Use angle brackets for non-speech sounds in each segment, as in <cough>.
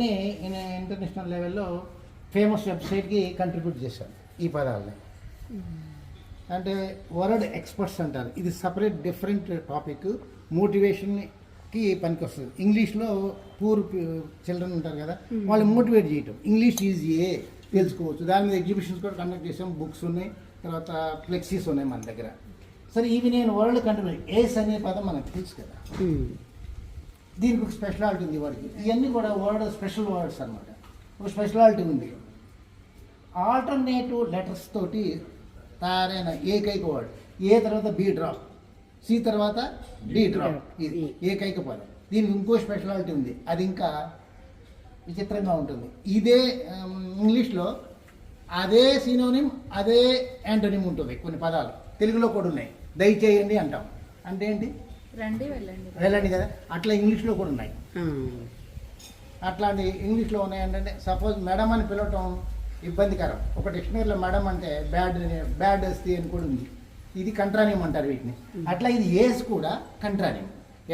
International లెవెల్లో famous వెబ్సైట్కి contribute చేశాను ఈ పదాలని. అంటే వరల్డ్ ఎక్స్పర్ట్స్ అంటారు. ఇది సపరేట్ డిఫరెంట్ టాపిక్. మోటివేషన్కి పనికి వస్తుంది ఇంగ్లీష్లో పూర్ చిల్డ్రన్ ఉంటారు కదా వాళ్ళు మోటివేట్ చేయటం. ఇంగ్లీష్ ఈజీయే తెలుసుకోవచ్చు. దాని మీద ఎగ్జిబిషన్స్ కూడా కండక్ట్ చేసాం బుక్స్ ఉన్నాయి తర్వాత ఫ్లెక్సీస్ ఉన్నాయి మన దగ్గర. సరే ఇవి నేను వరల్డ్ కంట్రీ ఏస్ అనే పదం మనకు తెలుసు కదా. దీనికి ఒక స్పెషాలిటీ ఉంది వాడికి. ఇవన్నీ కూడా వర్డ్ స్పెషల్ వర్డ్స్ అన్నమాట. ఒక స్పెషాలిటీ ఉంది. ఆల్టర్నేటివ్ లెటర్స్ తోటి తయారైన ఏకైక వర్డ్ ఏ తర్వాత బి డ్రాప్ సి తర్వాత డి డ్రాప్ ఇది ఏకైక పదం. దీనికి ఇంకో స్పెషాలిటీ ఉంది. అది ఇంకా విచిత్రంగా ఉంటుంది. ఇదే ఇంగ్లీష్లో అదే సినోనిమ్ అదే యాంటోనిమ్ ఉంటుంది. కొన్ని పదాలు. తెలుగులో కూడా ఉన్నాయి. దయచేయండి అంటాం. అంటే ఏంటి? రండి వెళ్ళండి. వెళ్ళండి కదా. అట్లా ఇంగ్లీష్లో కూడా ఉన్నాయి. అట్లాంటి ఇంగ్లీష్లో ఉన్నాయి ఏంటంటే సపోజ్ మేడం అని పిలవటం ఇబ్బందికరం. ఒక డిక్షనరీలో మేడం అంటే బ్యాడ్ బ్యాడ్ వస్తుంది అని కూడా ఉంది. ఇది కంట్రానియం అంటారు వీటిని. అట్లా ఇది ఏస్ కూడా కంట్రానియం.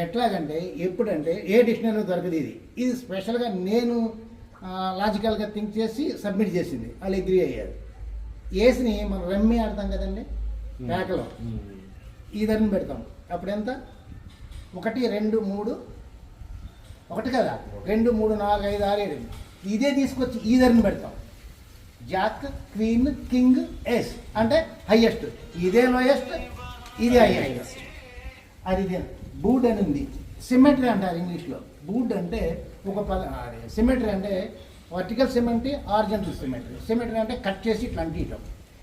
ఎట్లాగంటే ఎప్పుడంటే ఏ డిక్షనరీలో దొరకదు ఇది. ఇది స్పెషల్గా నేను లాజికల్గా థింక్ చేసి సబ్మిట్ చేసింది. వాళ్ళు అగ్రి అయ్యారు. ఏస్ని మనం రమ్మి ఆడతాం కదండి? పేకలో ఈధర్ని పెడతాం. అప్పుడు ఎంత ఒకటి రెండు మూడు. ఒకటి కదా? రెండు మూడు నాలుగు ఐదు ఆరు ఏడు. ఇదే తీసుకొచ్చి ఈధర్ని పెడతాం. Jack queen king ace. అంటే హయ్యెస్ట్. ఇదే లోయెస్ట్ ఇదే హయ్యెస్ట్. అది ఇదే. బూడ్ అని ఉంది. సిమెట్రీ అంటారు ఇంగ్లీష్లో. బూడ్ అంటే ఒక పద సిమెట్రీ అంటే vertical symmetry horizontal symmetry symmetry అంటే కట్ చేసి ఇట్లా అంటియటం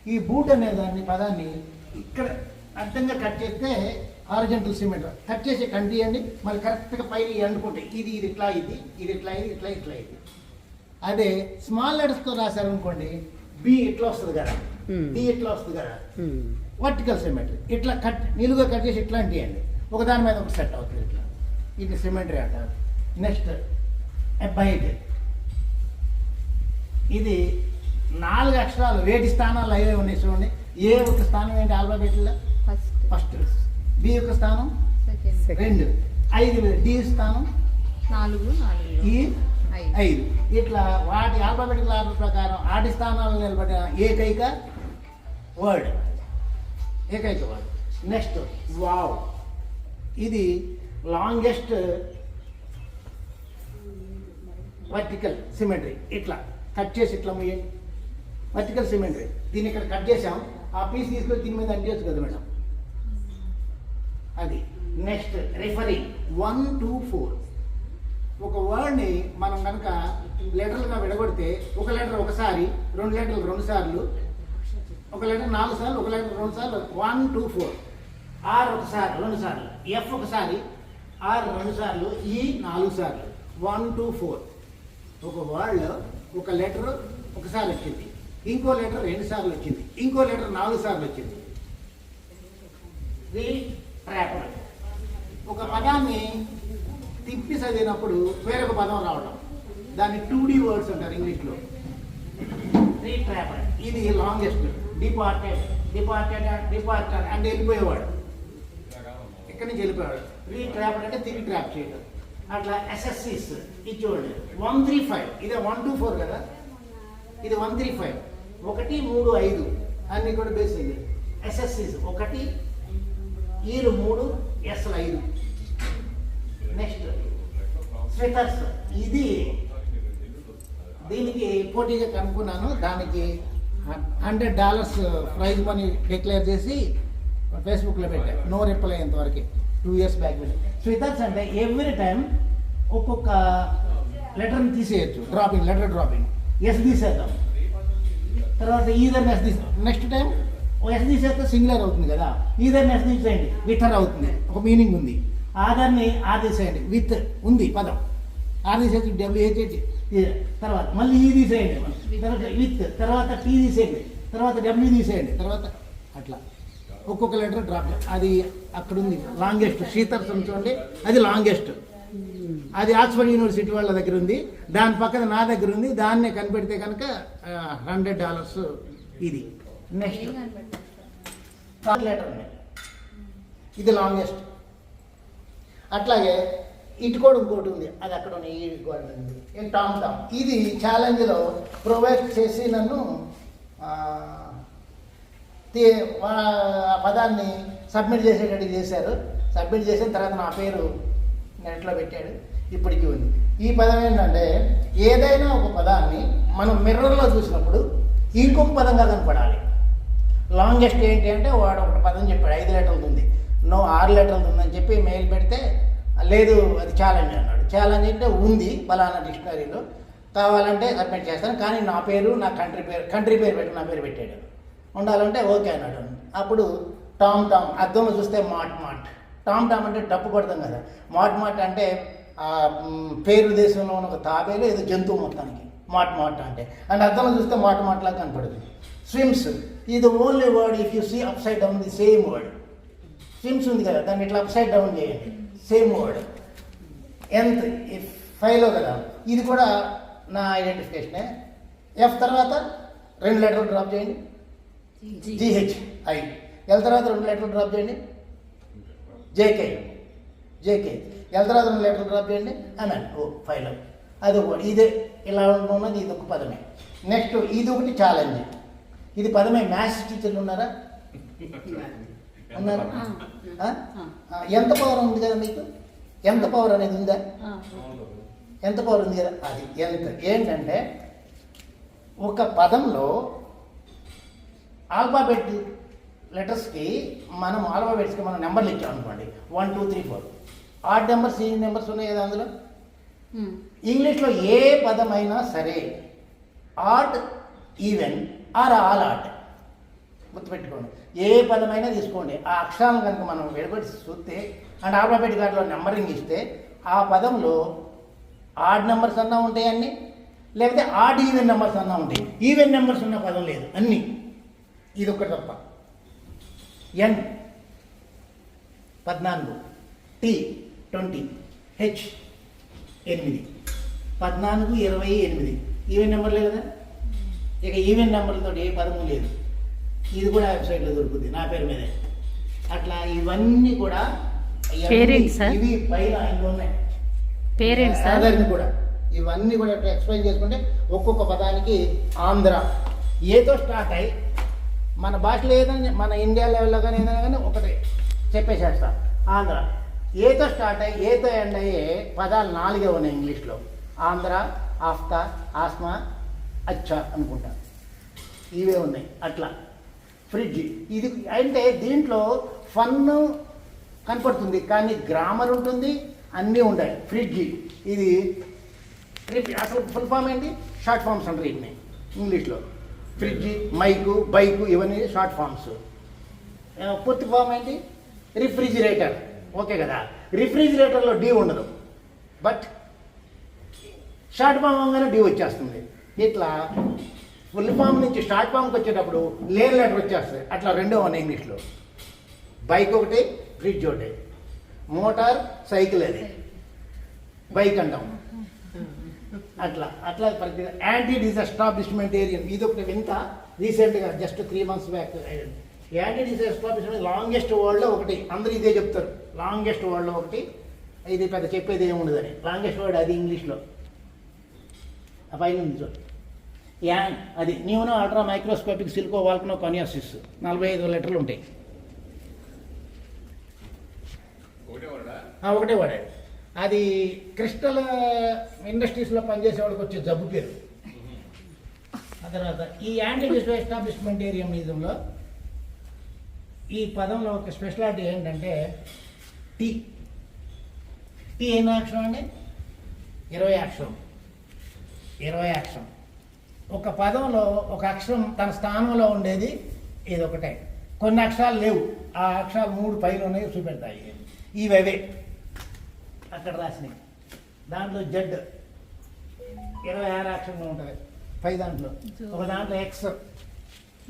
ఈ బూట్ అనే దాన్ని పదాన్ని ఇక్కడ అడ్డంగా కట్ చేస్తే ఆర్జెంటల్ సిమెంట్. కట్ చేసి కంటియండి మళ్ళీ కరెక్ట్గా పైన అండుకుంటాయి ఇది ఇది ఇట్లా ఇది ఇది ఇట్లా ఇది ఇట్లా ఇట్లా ఇది. అదే స్మాల్ లెటర్స్తో రాశారు అనుకోండి బి ఇట్లా వస్తుంది కదా. Hmm. డి ఇట్లా వస్తుంది కదా. వర్టికల్ సిమెట్రీ ఇట్లా కట్ నిలువుగా కట్ చేసి ఇట్లా అంటియండి ఒక దాని మీద ఒక సెట్ అవుతుంది ఇట్లా. ఇది సిమెట్రీ అంటారు నెక్స్ట్ బైట్ ఇది నాలుగు అక్షరాలు వేటి స్థానాలు అవే ఉన్నాయి చూడండి. ఏ ఒక స్థానం ఏంటి? ఆల్ఫాబెట్లో ఫస్ట్ ఫస్ట్ బి యొక్క స్థానం. రెండు. ఐదు డి స్థానం? నాలుగు ఈ ఐదు. ఇట్లా వాటి ఆల్ఫాబెటికల్ ఆర్డర్ ప్రకారం ఆటి స్థానాలు నిలబడిన ఏకైక వర్డ్ ఏకైక వర్డ్ నెక్స్ట్ వావ్ ఇది లాంగెస్ట్ వర్టికల్ సిమెట్రీ ఇట్లా కట్ చేసి ఇట్లా ముయ్యండి వర్టికల్ సిమెట్రీ దీన్ని ఇక్కడ కట్ చేసాం ఆ పీస్ తీసుకొని దీని మీద అంటేయచ్చు కదా మేడం? అది. Next referring one two four ఒక వర్డ్ని మనం కనుక లెటర్లుగా విడగొడితే ఒక లెటర్ ఒకసారి రెండు లెటర్లు రెండు సార్లు ఒక లెటర్ నాలుగు సార్లు ఒక లెటర్ రెండు సార్లు. వన్ టూ ఫోర్ ఆర్ ఒకసారి రెండు సార్లు. ఎఫ్ ఒకసారి ఆర్ రెండు సార్లు ఈ నాలుగు సార్లు. వన్ టూ ఫోర్ ఒక వర్డ్లో ఒక లెటర్ ఒకసారి వచ్చింది. ఇంకో లెటర్ రెండు సార్లు వచ్చింది. ఇంకో లెటర్ నాలుగు సార్లు వచ్చింది. ట్రాపర్ ఒక పదాన్ని తిప్పి చదివినప్పుడు వేరొక పదం రావడం దాన్ని టూ డి వర్డ్స్ అంటారు ఇంగ్లీష్లో. రీ ట్రాపర్ ఇది లాంగెస్ట్ డిపార్టెడ్ డిపార్టెడ్ డిపార్టెడ్ అంటే వెళ్ళిపోయేవాడు. ఇక్కడి నుంచి వెళ్ళిపోయాడు రీ ట్రాపర్ అంటే తిరిగి ట్రాప్ చేయడం అట్లా ఎస్ఎస్సిస్ ఇది చూడండి వన్ త్రీ ఫైవ్ ఇదే వన్ టూ ఫోర్ కదా? ఇది వన్ త్రీ ఫైవ్ ఒకటి మూడు ఐదు. అన్ని కూడా బేస్ అయింది ఎస్ఎస్సిస్ ఒకటి ఈలు మూడు ఎస్లు ఐదు. నెక్స్ట్ స్వెటర్స్ ఇది దీనికి పోటీగా కనుక్కున్నాను దానికి hundred dollars prize money declare చేసి ఫేస్బుక్లో పెట్టాను నో రిప్లై వరకు టూ ఇయర్స్ బ్యాక్ స్వెటర్స్ అంటే ఎవ్రీ టైం ఒక్కొక్క లెటర్ని తీసేయచ్చు. డ్రాపింగ్ లెటర్ డ్రాపింగ్ ఎస్ తీసేద్దాం. తర్వాత ఈధర్ ఎస్ తీసే నెక్స్ట్ టైం ఎస్ తీసేస్తే సింగులర్ అవుతుంది కదా? ఈధర్ ఎస్ తీసేయండి విటర్ అవుతుంది. ఒక మీనింగ్ ఉంది. ఆధార్ని ఆర్ తీసేయండి. విత్ ఉంది పదం. ఆర్ తీసేసి డబ్ల్యూహెచ్హెచ్ తర్వాత మళ్ళీ ఈ తీసేయండి. తర్వాత విత్ తర్వాత టీ తీసేయండి. తర్వాత డబ్ల్యూ తీసేయండి. తర్వాత అట్లా. ఒక్కొక్క లెటర్ డ్రాప్ అది అక్కడ ఉంది లాంగెస్ట్ శీతర్సం చూడండి. అది లాంగెస్ట్ అది ఆక్స్ఫర్డ్ యూనివర్సిటీ వాళ్ళ దగ్గర ఉంది. దాని పక్కన నా దగ్గర ఉంది. దాన్నే కనిపెడితే కనుక హండ్రెడ్ డాలర్స్ ఇది. నెక్స్ట్ లెటర్ ఇది లాంగెస్ట్ అట్లాగే ఇటు కూడా ఇంకోటి ఉంది. అది అక్కడ ఉన్న ఈ గోడ ఉంది ఇది టామ్ టామ్. ఇది ఛాలెంజ్లో ప్రొవైడ్ చేసి నన్ను పదాన్ని సబ్మిట్ చేసేటట్టు చేశారు. సబ్మిట్ చేసిన తర్వాత నా పేరు నెట్లో పెట్టాడు. ఇప్పటికీ ఉంది. ఈ పదం ఏంటంటే ఏదైనా ఒక పదాన్ని మనం మిర్రర్లో చూసినప్పుడు ఇంకొక పదంగా కనపడాలి. లాంగెస్ట్ ఏంటి అంటే వాడు ఒక పదం చెప్పాడు ఐదు లెటర్లు ఉంది. నో ఆరు లెటర్లు ఉందని చెప్పి మెయిల్ పెడితే లేదు అది ఛాలెంజ్ అన్నాడు. ఛాలెంజ్ అంటే ఉంది బలానా డిక్షనరీలో. కావాలంటే సబ్మిట్ చేస్తాను కానీ నా పేరు నా కంట్రీ పేరు కంట్రీ పేరు పెట్టి నా పేరు పెట్టాడు. ఉండాలంటే ఓకే అన్నాడు. అప్పుడు టామ్ టామ్ అద్దంలో చూస్తే మాట్ మాట్. టామ్ టామ్ అంటే డప్పు కొడతాం కదా. మాట్ మాట్ అంటే పేరు దేశంలో ఉన్న ఒక తాబేలు ఏదో జంతువు మొత్తానికి. మాట్ మాట్ అంటే. అండ్ అద్దంలో చూస్తే మాట్ మాట్లా కనపడుతుంది. స్విమ్స్. ఇది only word if you see up side down the same word swims ఉంది కదా దాన్ని ఇట్లా అప్ సైడ్ డౌన్ చేయండి సేమ్ వర్డ్ ఎంత ఫైవ్లో కదా ఇది కూడా నా ఐడెంటిఫికేషనే ఎఫ్ తర్వాత రెండు లెటర్లు డ్రాప్ చేయండి. జిహెచ్ ఐ ఎల్ తర్వాత రెండు లెటర్లు డ్రాప్ చేయండి. జేకే జేకే ఎల్ తర్వాత రెండు లెటర్లు డ్రాప్ చేయండి. అన్నాను ఓ ఫైవ్లో అది ఒకటి ఇదే ఇలా ఉన్నది ఇది ఒక పదమే. నెక్స్ట్ ఇది ఒకటి ఛాలెంజ్ ఇది పదమే మ్యాథ్స్ టీచర్లు ఉన్నారా? ఉన్నారా? ఎంత పవర్ ఉంది కదా మీకు? ఎంత పవర్ అనేది ఉందా? ఎంత పవర్ ఉంది కదా? అది ఎంత? ఏంటంటే ఒక పదంలో ఆల్ఫాబెట్ లెటర్స్కి మనం ఆల్ఫాబెట్స్కి మనం నెంబర్లు ఇచ్చాం అనుకోండి one two three four odd numbers ఈ నెంబర్స్ ఉన్నాయి కదా అందులో? ఇంగ్లీష్లో ఏ పదమైనా సరే ఆడ్ ఈవెన్ ఆర్ ఆల్ గుర్తుపెట్టుకోండి. ఏ పదమైనా తీసుకోండి. ఆ అక్షరాలను కనుక మనం విడగొట్టి చూస్తే అండ్ ఆల్ఫాబెట్ కార్డులో నెంబరింగ్ ఇస్తే ఆ పదంలో ఆడ్ నెంబర్స్ అన్నా ఉంటాయన్నీ లేకపోతే ఆడ్ ఈవెన్ నెంబర్స్ అన్నా ఉంటాయి. ఈవెన్ నెంబర్స్ ఉన్న పదం లేదు. అన్నీ. ఇది ఒకటి తప్ప. ఎన్ పద్నాలుగు. T twenty. హెచ్ ఎనిమిది. పద్నాలుగు ఇరవై ఎనిమిది. ఈవెన్ నెంబర్లే కదా? ఇక ఈవెన్ నెంబర్లతో ఏ పదము లేదు. ఇది కూడా వెబ్సైట్లో దొరుకుతుంది నా పేరు మీదే. అట్లా ఇవన్నీ కూడా? ఇవి పైన ఇంట్లో ఉన్నాయి పేరెంట్స్ ఆధార్ని కూడా. ఇవన్నీ కూడా ఎక్స్ప్లెయిన్ చేసుకుంటే ఒక్కొక్క పదానికి ఆంధ్ర. ఏతో స్టార్ట్ అయ్యి మన భాషలో ఏదైనా మన ఇండియా లెవెల్లో కానీ ఏదైనా కానీ ఒకటి చెప్పేసేస్తా. ఆంధ్ర. ఏతో స్టార్ట్ అయ్యి ఏతో ఎండ్ అయ్యే పదాలు నాలుగే ఉన్నాయి ఇంగ్లీష్లో. ఆంధ్ర ఆఫ్తా ఆస్మా అచ్చా అనుకుంటాను ఇవే ఉన్నాయి. అట్లా. ఫ్రిడ్జ్. ఇది అంటే దీంట్లో ఫన్ కనపడుతుంది కానీ గ్రామర్ ఉంటుంది అన్నీ ఉంటాయి. ఫ్రిడ్జ్. ఇది అసలు ఫుల్ ఫామ్ ఏంటి? షార్ట్ ఫామ్స్ అంటారు ఇవన్నీ ఇంగ్లీష్లో. ఫ్రిడ్జ్ మైకు బైకు ఇవన్నీ షార్ట్ ఫామ్స్. పూర్తి ఫామ్ ఏంటి? రిఫ్రిజిరేటర్. ఓకే కదా. రిఫ్రిజిరేటర్లో డీ ఉండదు. బట్ షార్ట్ ఫామ్ అవగానే డీ వచ్చేస్తుంది. ఇట్లా ఫుల్ ఫామ్ నుంచి షార్ట్ ఫామ్కి వచ్చేటప్పుడు లేన్ లెటర్ వచ్చేస్తుంది అట్లా రెండో ఉన్నాయి ఇంగ్లీష్లో బైక్ ఒకటి ఫ్రిడ్జ్ ఒకటి. మోటార్ సైకిల్ అది. బైక్ అంటాం. అట్లా అట్లా ప్రతి యాంటీ డిసెస్టాబ్లిష్మెంటేరియన్ ఇది ఒకటి వింత రీసెంట్గా just three months back anti disestablishment longest వరల్డ్లో ఒకటి. అందరూ ఇదే చెప్తారు. లాంగెస్ట్ వరల్డ్లో ఒకటి. ఇది పెద్ద చెప్పేది ఏముండదని. లాంగెస్ట్ వర్డ్ అది ఇంగ్లీష్లో ఆ పైన ఉంది అది pneumonoultramicroscopicsilicovolcanoconiosis. నలభై ఐదు లీటర్లు ఉంటాయి. ఒకటే వాడాడు అది క్రిస్టల్ ఇండస్ట్రీస్లో పనిచేసే వాళ్ళకి వచ్చే జబ్బు పేరు. ఆ తర్వాత ఈ యాంటీ ఎస్టాబ్లిష్మెంటేరియనిజంలో ఈ పదంలో ఒక స్పెషాలిటీ ఏంటంటే టీ. టీ ఎన్ని అక్షరం అండి? ఇరవై అక్షరం ఇరవై అక్షరం. ఒక పదంలో ఒక అక్షరం తన స్థానంలో ఉండేది ఇది ఒకటే కొన్ని అక్షరాలు లేవు. ఆ అక్షరాలు మూడు పైన ఉన్నాయి చూపెడతాయి. ఇవి అవే అక్కడ రాసినాయి దాంట్లో జడ్. ఇరవై ఆరు అక్షరంలో ఉంటుంది. పై దాంట్లో. ఒక దాంట్లో ఎక్స్.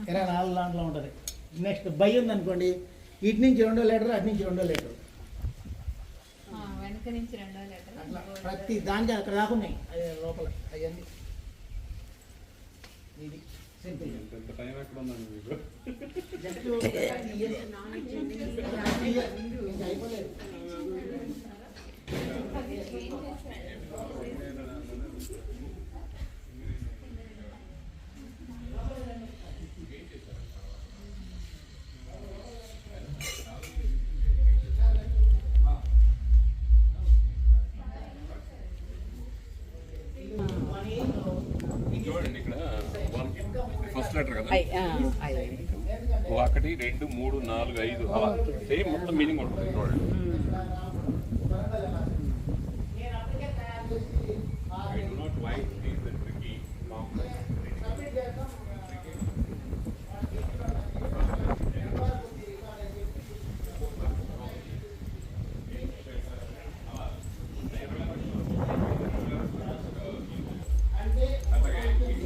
ఇరవై నాలుగు దాంట్లో ఉంటుంది. నెక్స్ట్ బై ఉందనుకోండి. ఇటు నుంచి రెండో లీటర్ అటు నుంచి రెండో లీటర్ ఆ, వెనక నుంచి రెండో లెటర్ అట్లా. ప్రతి దానికి అక్కడ దాకా ఉన్నాయి. అది లోపల. అవన్నీ ఇది. సింపుల్ ఎంత <laughs> ఫస్ట్ లెటర్ కదా ఒకటి రెండు మూడు నాలుగు ఐదు అలా. సేమ్ మొత్తం మీనింగ్ ఉంటుంది. చూడండి I do not like these tricky complex.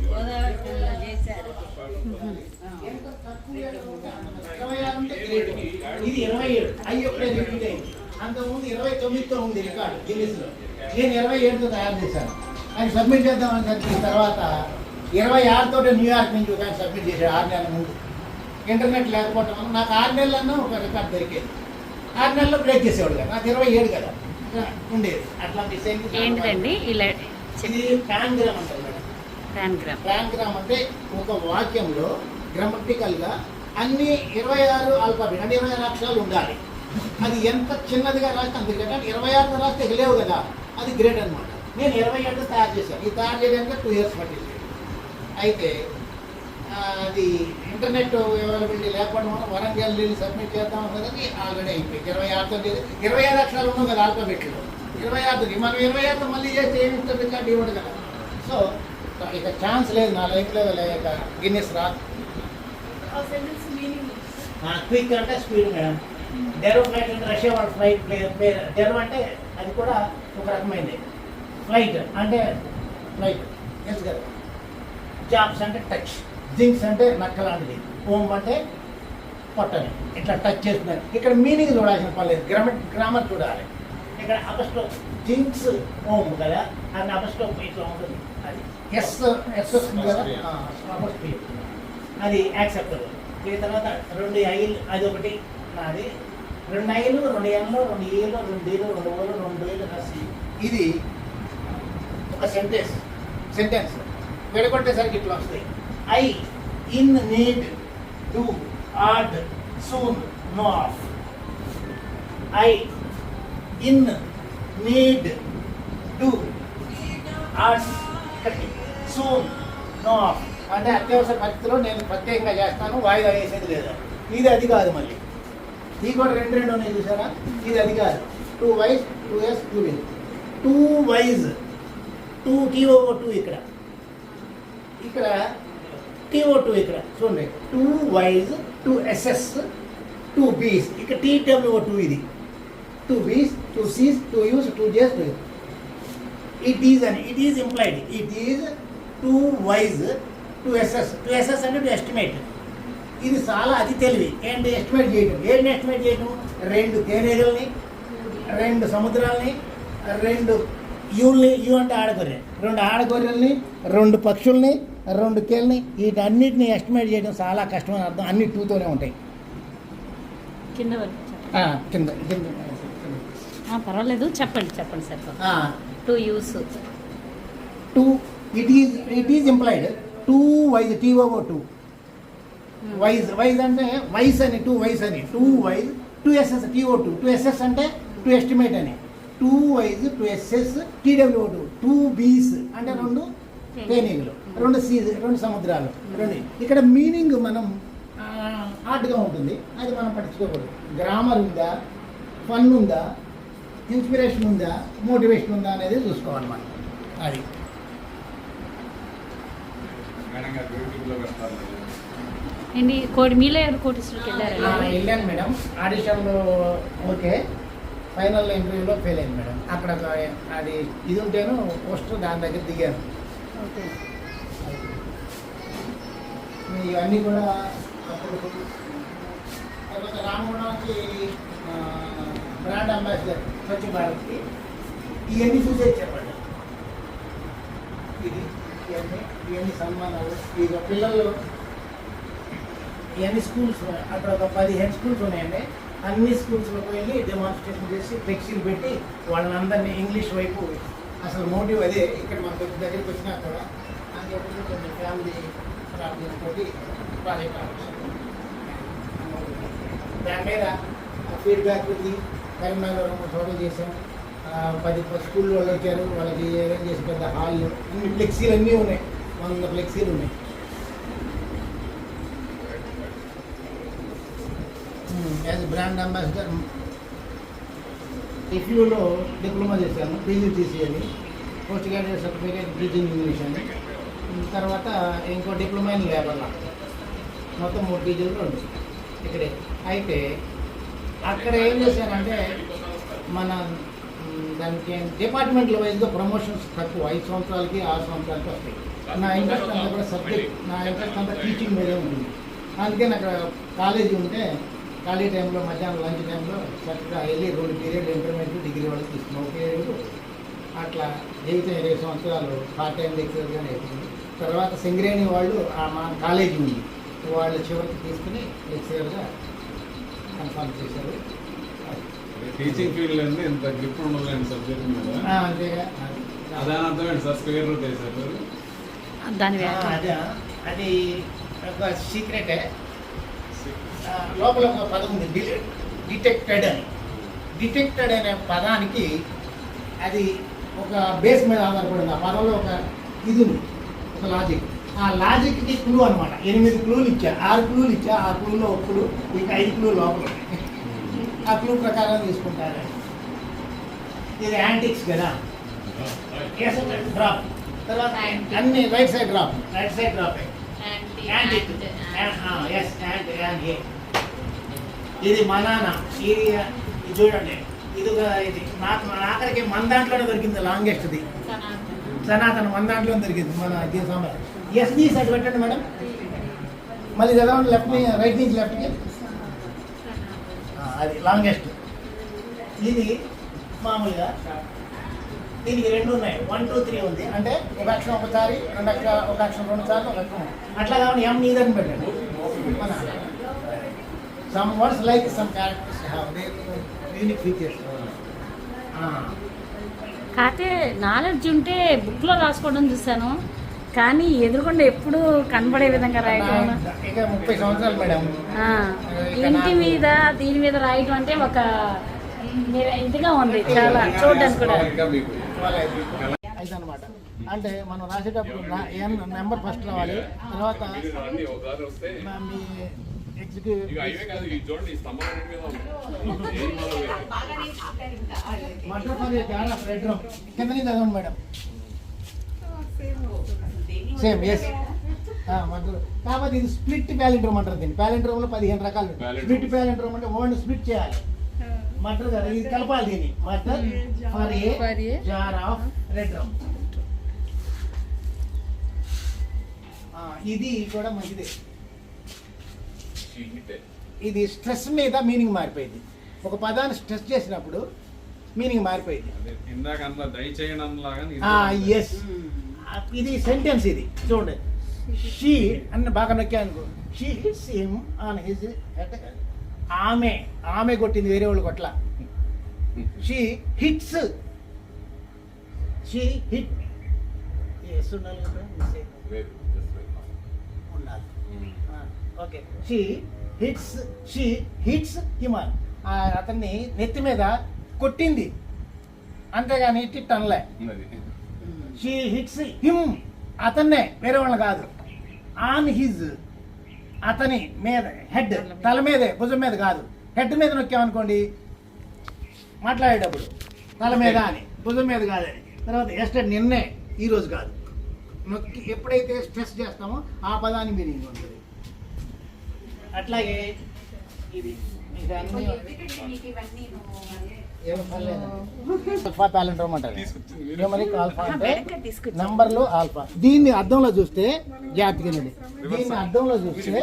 గోదావరిలో చేశారు ఇరవై ఆరు ఉంటే గ్రేట్. ఇది ఇరవై ఏడు అయ్యి ఒకటే రిపీట్ అయింది అంతకుముందు ఇరవై తొమ్మిదితో ఉంది రికార్డు గిన్నిస్లో నేను ఇరవై ఏడుతో తయారు చేశాను. ఆయన సబ్మిట్ చేద్దామని చెప్పిన తర్వాత ఇరవై ఆరుతో న్యూయార్క్ నుంచి ఒక ఆయన సబ్మిట్ చేశాడు ఆరు నెలల ముందు. ఇంటర్నెట్ లేకపోవటం వల్ల నాకు ఆరు నెలలన్నా ఒక రికార్డ్ దొరికేది. ఆరు నెలల్లో బ్రేక్ చేసేవాడు కదా నాకు ఇరవై ఏడు కదా ఉండేది. అట్లాంటి ఏంటిదండి ఇలా ఇది ప్యాంగ్రామ్ అంటారు మేడం. ప్యాన్గ్రామ్ ప్యాంగ్రామ్ అంటే ఒక వాక్యంలో గ్రామటికల్గా అన్ని ఇరవై ఆరు ఆల్ఫాబెట్ అంటే ఇరవై ఆరు అక్షరాలు ఉండాలి. అది ఎంత చిన్నదిగా రాస్తే అంత అంటే ఇరవై ఆరు రాస్తే లేవు కదా. అది గ్రేట్ అన్నమాట. నేను ఇరవై ఏడు తయారు చేశాను. ఇది తయారు చేయడానికి టూ ఇయర్స్ పట్టింది. అయితే అది ఇంటర్నెట్ అవైలబిలిటీ లేకపోవడం వల్ల వరంగల్ వెళ్ళి సబ్మిట్ చేద్దాం అన్నది ఆల్రెడీ అయిపోయింది. ఇరవై ఆరుతో ఇరవై ఆరు అక్షరాలు ఉన్నాం కదా ఆల్ఫాబెట్లో ఇరవై ఆరుతో మనం ఇరవై ఆరుతో మళ్ళీ చేస్తే ఏమి ఇస్తుంది రికార్డు ఇవ్వడు కదా. సో ఇక ఛాన్స్ లేదు. నా లైఫ్లో ఇక గిన్నెస్ రా. క్విక్ అంటే స్పీడ్ మేడం. డెరో ఫ్లైట్ అంటే రష్యా వాళ్ళ ఫ్లైట్ డెరో అంటే అది కూడా ఒక రకమైనది ఫ్లైట్ అంటే ఫ్లైట్ తెలుసు కదా జాబ్స్ అంటే టచ్ జింక్స్ అంటే నక్క లాంటిది. ఓం అంటే పొట్టని. ఇట్లా టచ్ చేస్తున్నారు. ఇక్కడ మీనింగ్ చూడాల్సిన పని లేదు. గ్రామర్ గ్రామర్ చూడాలి. ఇక్కడ అపస్టో జింక్స్ ఓం కదా. అది అపస్టో ఇట్లా ఉంటుంది. అది. ఎస్ ఎస్ వస్తుంది కదా. అపస్టీ అది యాక్సెప్టబుల్ దీని తర్వాత రెండు ఐలు అది ఒకటి నాది. రెండు ఐలు రెండు ఎన్లు రెండు ఏలు రెండు ఏళ్ళు రెండు ఓలు రెండు ఏలు రాసి ఇది ఒక సెంటెన్స్ సెంటెన్స్ విడగొట్టేసరికి ఇట్లా వస్తాయి. I in need do odd soon no of I in need do odd soon no of అంటే అత్యవసర పరిస్థితిలో నేను ప్రత్యేకంగా చేస్తాను వాయిదా వేసేది లేదా? ఇది అది కాదు మళ్ళీ. ఇది కూడా రెండు రెండు ఉన్నాయి చూసారా? ఇది అది కాదు two Ys two S two win two Ys. Two TO two ఇక్కడ. ఇక్కడ టీఓ టూ ఇక్కడ. చూడండి. Two Ys two SS two Bs. ఇక్కడ టీడబ్ల్యూఓ టూ ఇది. Two Bs two Cs two Us two Js two it is అని it is implied it is two Ys two SS two SS అంటే two estimate ఇది చాలా అతి తెలివి. ఏంటి? Estimate చేయడం ఏంటి ఎస్టిమేట్ చేయడం రెండు తేనెగల్ని రెండు సముద్రాల్ని రెండు యూల్ని యూ అంటే ఆడగొర్రె. రెండు ఆడగొర్రెల్ని రెండు పక్షుల్ని రెండు కేల్ని వీటన్నిటిని ఎస్టిమేట్ చేయడం చాలా కష్టమని అర్థం. అన్ని టూతోనే ఉంటాయి. కింద కింద కింద. పర్వాలేదు. చెప్పండి చెప్పండి sir. Two Us two it is it is employed two Ys TOO two Ys Ys అంటే వైస్ అని టూ వైస్ అని two Ys two SS TO two two SS అంటే టూ ఎస్టిమేట్ అని. Two Ys two SS TW two two Bs అంటే రెండు తేనీగులు రెండు seize రెండు సముద్రాలు రెండు. ఇక్కడ మీనింగ్ మనం ఆర్ట్గా ఉంటుంది. అది మనం పట్టించుకోకూడదు. గ్రామర్ ఉందా ఫన్ ఉందా ఇన్స్పిరేషన్ ఉందా మోటివేషన్ ఉందా అనేది చూసుకోవాలి మనం. అది. ఏంటి? కోడి మీలో ఎవరు కోటిస్టులకు వెళ్ళారా వెళ్ళాను మేడం. ఆడిషన్లో ఓకే. ఫైనల్ ఇంటర్వ్యూలో ఫెయిల్ అయింది మేడం. అక్కడ అది ఇది ఉంటేను పోస్టర్ దాని దగ్గర దిగాను. ఓకే. ఇవన్నీ కూడా అప్పుడు తర్వాత రామగుండానికి బ్రాండ్ అంబాసిడర్ స్వచ్ఛ భారత్కి ఇవన్నీ చూసే చెప్పండి ఇది ఇవన్నీ సన్మానాలు. ఇక పిల్లలు ఇవన్నీ స్కూల్స్ అక్కడ ఒక పదిహేను స్కూల్స్ ఉన్నాయండి. అన్ని స్కూల్స్లోకి వెళ్ళి డెమాన్స్ట్రేషన్ చేసి ఫ్లెక్సీలు పెట్టి వాళ్ళని అందరినీ ఇంగ్లీష్ వైపు అసలు మోటివ్ అదే. ఇక్కడ మన దగ్గరికి వచ్చినా కూడా అని చెప్పి కొంచెం ఫ్యామిలీ ప్రాబ్లమ్స్ తోటి ప్రాజెక్ట్ దాని మీద ఫీడ్బ్యాక్ ఉంది. కరీంనగర్ మూడు చోట్ల చేసాం పది స్కూల్లో స్కూల్ వాళ్ళు వచ్చారు. వాళ్ళకి అరేంజ్ చేసి పెద్ద హాల్ అన్ని ఫ్లెక్సీలు అన్నీ ఉన్నాయి. వంద ఫ్లెక్సీలు ఉన్నాయి. యాజ్ బ్రాండ్ అంబాసిడర్ ఇఫ్యూలో డిప్లొమా చేశాను పీజీటీసీ అని. Post graduate certificate teaching English అని. తర్వాత ఇంకో డిప్లొమా ఇన్ లేబర్లా మొత్తం మూడు పీజీలు రెండు ఇక్కడే. అయితే అక్కడ ఏం చేశానంటే మన మ్, దానికి డిపార్ట్మెంట్ల వైజ్గా ప్రమోషన్స్ తక్కువ. ఐదు సంవత్సరాలకి ఆరు సంవత్సరాలకి వస్తాయి. నా ఇంట్రెస్ట్ అంతా కూడా సబ్జెక్ట్ నా ఇంట్రెస్ట్ అంతా టీచింగ్ మీదే ఉంటుంది. అందుకే నాకు కాలేజీ ఉంటే ఖాళీ టైంలో మధ్యాహ్నం లంచ్ టైంలో చక్కగా వెళ్ళి రెండు పీరియడ్ ఇంటర్మీడియట్ డిగ్రీ వాళ్ళకి తీసుకున్నాం ఒక పీరియడ్ అట్లా జీవితం ఇరవై సంవత్సరాలు పార్ట్ టైం లెక్చర్గా నేర్పింది తర్వాత సింగరేణి వాళ్ళు ఆ మా కాలేజీ ఉంది. వాళ్ళు చివరికి తీసుకుని లెక్చరర్గా కన్ఫర్మ్ చేశారు. టీచింగ్ ఫీల్డ్ అంటే ఇంత గ్రిప్ ఉండదు సబ్జెక్ట్ మీద. అదాని అర్థమైంది సార్ స్క్వేర్ రూట్ వేసారు దాని అదే అది ఒక సీక్రెటే. లోపల ఒక పదం ఉంది డి- డిటెక్టెడ్ అని. డిటెక్టెడ్ అనే పదానికి అది ఒక బేస్ మీద ఆధారపడింది. ఆ పదంలో ఒక ఇది ఉంది ఒక లాజిక్. ఆ లాజిక్కి క్లూ అనమాట ఎనిమిది క్లూలు ఇచ్చా ఆరు క్లూలు ఇచ్చా ఆ క్లూలో ఒక క్లూ ఇక ఐదు క్లూ లోపల. ఆ క్లూ ప్రకారం తీసుకుంటారు. ఇది యాంటిక్స్ కదా. డ్రాప్. తర్వాత అన్ని right side drop right side drop anti S anti anti ఇది మనానా ఇది చూడండి. ఇది ఇది. నాకు మన ఆఖరికి మన దాంట్లోనే దొరికింది లాంగెస్ట్ది సనాతన. మన దాంట్లో దొరికింది మన సాంబార్. ఎస్డి సైడ్ పెట్టండి మేడం. మళ్ళీ చదవండి లెఫ్ట్ రైట్ నుంచి లెఫ్ట్కి అది లాంగెస్ట్ ఇది మామూలుగా దీనికి రెండు ఉన్నాయి. వన్ టూ త్రీ ఉంది. అంటే ఒక అక్షరం ఒకసారి రెండు అక్షర ఒక అక్షరం రెండు సార్లు ఒక అక్షరం. అట్లా కాబట్టి ఎం నీదని పెట్టండి. మన some words like some characters have they unique features కాకపోతే నాలెడ్జ్ ఉంటే బుక్లో రాసుకోవడం చూశాను. కానీ ఎదురుకుండా ఎప్పుడు కనబడే విధంగా రాయటం ఇక ముప్పై సంవత్సరాలు మేడం. ఆ, ఇంటి మీద దీని మీద రాయటం అంటే ఒక మీరు ఇదిగా ఉంది చాలా చూడడానికి కూడా. అయితే అనమాట అంటే మనం రాసేటప్పుడు ఏం నెంబర్ ఫస్ట్ రావాలి. తర్వాత మా- కాదు నుంచి చదవండి మేడం. సేమ్ ఎస్ కాబట్టి ఇది స్ప్లిట్ ప్యాలెంట్ రూమ్ అంటారు దీన్ని. ప్యాలెంట్ రూమ్లో పదిహేను రకాలు. స్ప్లిట్ ప్యాలెంట్ రూమ్ అంటే ఓల్డ్ స్ప్లిట్ చేయాలి. మటర్ కదా? ఇది కలపాలి దీన్ని. Matter for a jar of red room ఇది కూడా మంచిదే. ఇది స్ట్రెస్ మీద మీనింగ్ మారిపోయింది. ఒక పదాన్ని స్ట్రెస్ చేసినప్పుడు మీనింగ్ మారిపోయింది. ఎస్ ఇది సెంటెన్స్ ఇది. చూడండి. షీ అని బాగా నొక్కా అనుకో. She hits him on his head ఆమె ఆమె కొట్టింది వేరే వాళ్ళు కొట్ల. షీ హిట్స్ షీ హిట్ ఉండాలి కదా. ఉండాలి. Okay she hits she hits him on అతన్ని నెత్తి మీద కొట్టింది. అంతేగాని టిట్ అనలే. షీ హిట్స్ హిమ్ అతన్నే వేరే వాళ్ళని కాదు. ఆన్ హిజ్ అతని మీద హెడ్ తల మీదే భుజం మీద కాదు. హెడ్ మీద నొక్కామనుకోండి మాట్లాడేటప్పుడు తల మీద అని భుజం మీద కాదని. తర్వాత ఎస్టెడ్ నిన్నే ఈ రోజు కాదు. నొక్కి ఎప్పుడైతే స్ట్రెస్ చేస్తామో ఆ పదానికి మీనింగ్ ఉంటుంది అట్లాగే ఇది. పర్లేదు. ఆల్ఫా అంటారు. న్యూమరిక్ ఆల్ఫా అంటే నంబర్లు ఆల్ఫా దీన్ని అర్థంలో చూస్తే జాగ్రత్తగా దీన్ని అర్థంలో చూస్తే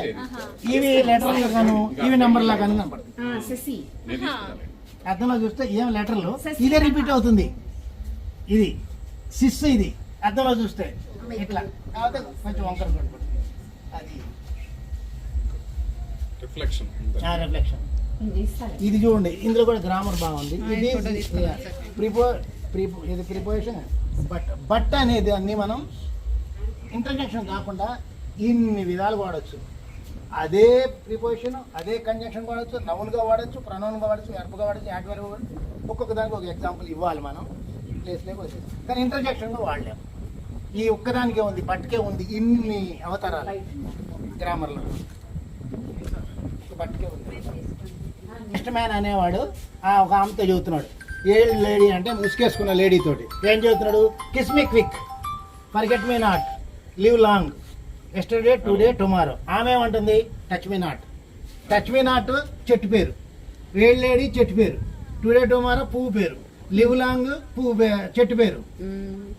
ఇవి లెటర్లు గాను ఇవి నంబర్ లాగాను కనపడుతుంది. అర్థంలో చూస్తే ఏం లెటర్లు ఇదే రిపీట్ అవుతుంది. ఇది. సిస్ ఇది. అర్థంలో చూస్తే ఇట్లా. కాకపోతే కొంచెం వంకర కనపడుతుంది అది. రిఫ్లెక్షన్ రిఫ్లెక్షన్ ఇది చూడండి ఇందులో కూడా గ్రామర్ బాగుంది. ఇది ప్రిపో ప్రిపో ఇది ప్రిపోజిషన్ బట్ బట్ అనేది అన్ని మనం ఇంటర్జెక్షన్ కాకుండా ఇన్ని విధాలు వాడచ్చు. అదే ప్రిపోజిషన్ అదే కంజంక్షన్ వాడచ్చు నౌన్గా వాడచ్చు ప్రొనౌన్గా వాడచ్చు వెర్బ్గా వాడచ్చు యాడ్వర్బ్ వాడచ్చు. ఒక్కొక్క దానికి ఒక ఎగ్జాంపుల్ ఇవ్వాలి మనం. ప్లేస్లోకి వచ్చేసి. కానీ ఇంటర్జెక్షన్గా వాడలేము. ఈ ఒక్కదానికే ఉంది బట్కే ఉంది ఇన్ని అవతారాలు. గ్రామర్లో బట్కే ఉంది. నెక్స్ట్ మ్యాన్ అనేవాడు ఆ ఒక ఆమెతో చెబుతున్నాడు ఏ లేడీ అంటే ముసుకేసుకున్న లేడీ తోటి. ఏం చెబుతున్నాడు kiss me quick forget me not live long yesterday today tomorrow ఆమె ఏమంటుంది? Touch me not touch me not చెట్టు పేరు. వేడి లేడీ చెట్టు పేరు. టుడే టుమారో పువ్వు పేరు. లివ్ లాంగ్ పువ్వు పే- చెట్టు పేరు.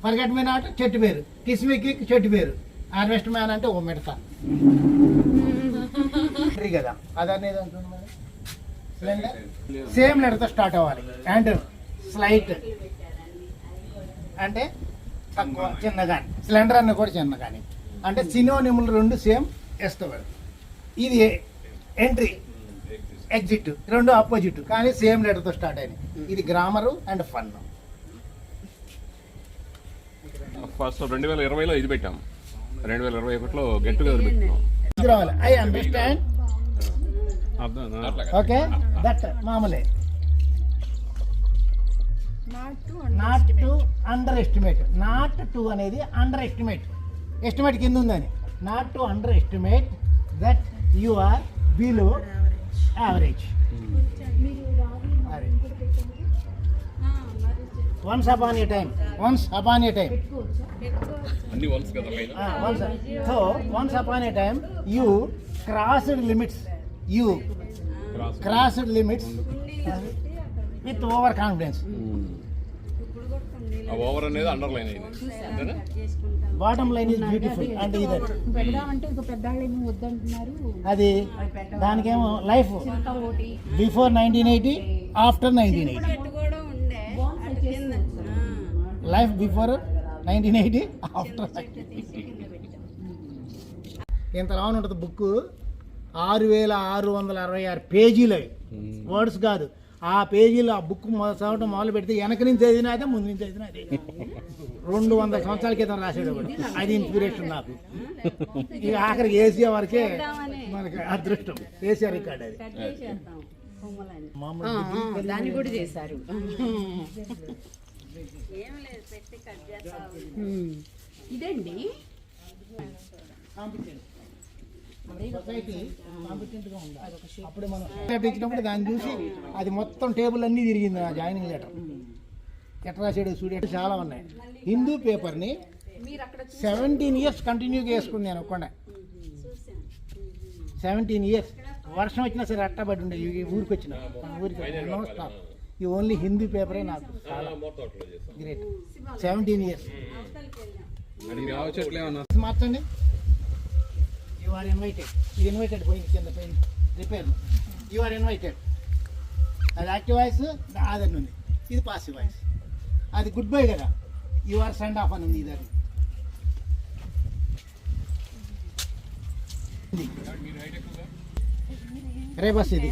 ఫర్గెట్ మీ నాట్ చెట్టు పేరు. కిస్ మీ క్విక్ చెట్టు పేరు. హార్వెస్ట్ మ్యాన్ అంటే ఓ మిడత <laughs> కదా? అదనేది స్లెండర్ సేమ్ లెటర్తో స్టార్ట్ అవ్వాలి. అండ్ స్లైట్ అంటే తక్కువ చిన్నగాని. స్లెండర్ అన్న కూడా చిన్నగాని. అంటే సినోనిములు రెండు సేమ్ వేస్తాడు ఇది ఎంట్రీ ఎగ్జిట్ రెండు ఆపోజిట్ కానీ సేమ్ లెటర్తో స్టార్ట్ అయినాయి. ఇది గ్రామరు అండ్ ఫన్ ఫస్ట్ రెండు వేల ఇరవైలో ఇది పెట్టాం. రెండు వేల ఇరవై ఒకటిలో గెట్ టుగెదర్ పెట్టాం ఐ అండర్స్టాండ్ ఓకే దట్ మామూలే. Not to underestimate not to అనేది అండర్ ఎస్టిమేట్ ఎస్టిమేట్ కింద ఉందని. Not to underestimate that you are below average once upon a time once upon a time అన్ని వన్స్ కదా పైన? Once so once upon a time you crossed limits you crossed limits with over confidence over అనేది underline అయింది. Bottom line is beautiful అంటే ఇది పెడదామంటే ఇంకో పెద్దాళ్ళు ఏమో వద్దంటున్నారు. అది దానికేమో life before nineteen eighty after nineteen eighty అటు. Life before nineteen eighty after ఇంత లావున ఉంటుంది బుక్ ఆరు వేల ఆరు వందల అరవై ఆరు పేజీలు అవి వర్డ్స్ కాదు. ఆ పేజీలు ఆ బుక్ చదవటం మొదలు పెడితే వెనక నుంచి చదివినా అదే ముందు నుంచి చదివినా అదే రెండు వందల సంవత్సరాల క్రితం ఒకడు అది ఇన్స్పిరేషన్ నాకు. ఇక ఆఖరికి ఏసీఆర్ వరకే మనకి అదృష్టం. ఏసీఆర్ రికార్డ్ అది. దాన్ని కూడా చేశారు. ఇదండి. కాంపిటెంట్ అప్పుడు మనం ఇచ్చినప్పుడు దాన్ని చూసి అది మొత్తం టేబుల్ అన్నీ తిరిగింది నా జాయినింగ్ లెటర్ ఎట్లా రాసాడు స్టూడెంట్ చాలా ఉన్నాయి. హిందూ పేపర్ని సెవెంటీన్ ఇయర్స్ కంటిన్యూగా వేసుకుని నేను ఒక్కడే సెవెంటీన్ ఇయర్స్ వర్షం వచ్చినా సరే అట్టబడి ఉండే ఈ ఊరికి వచ్చిన. ఊరికి నో స్టాప్ ఈ ఓన్లీ హిందీ పేపరే నాకు చాలా గ్రేట్ సెవెంటీన్ ఇయర్స్ మార్చండి. యు ఆర్ ఇన్వైటెడ్ ఇది ఇన్వైటెడ్ పోయింది కింద పోయింది రిపేర్ యు ఆర్ ఇన్వైటెడ్ అది యాక్టివ్ వాయిస్ ఆదర్ ఉంది ఇది పాసివ్ వాయిస్ అది గుడ్ బై కదా. యు ఆర్ సెండ్ ఆఫ్ అని ఉంది ఇది రేబస్ ఇది.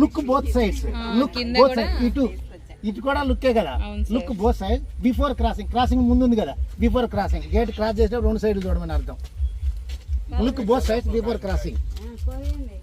Look both sides look both side ఇటు ఇటు కూడా లుక్కే కదా. Look both side before crossing crossing ముందు ఉంది కదా. బిఫోర్ క్రాసింగ్ గేట్ క్రాస్ చేస్తే రెండు సైడ్లు చూడమని అర్థం. Look both sides before crossing ఆ, పోయండి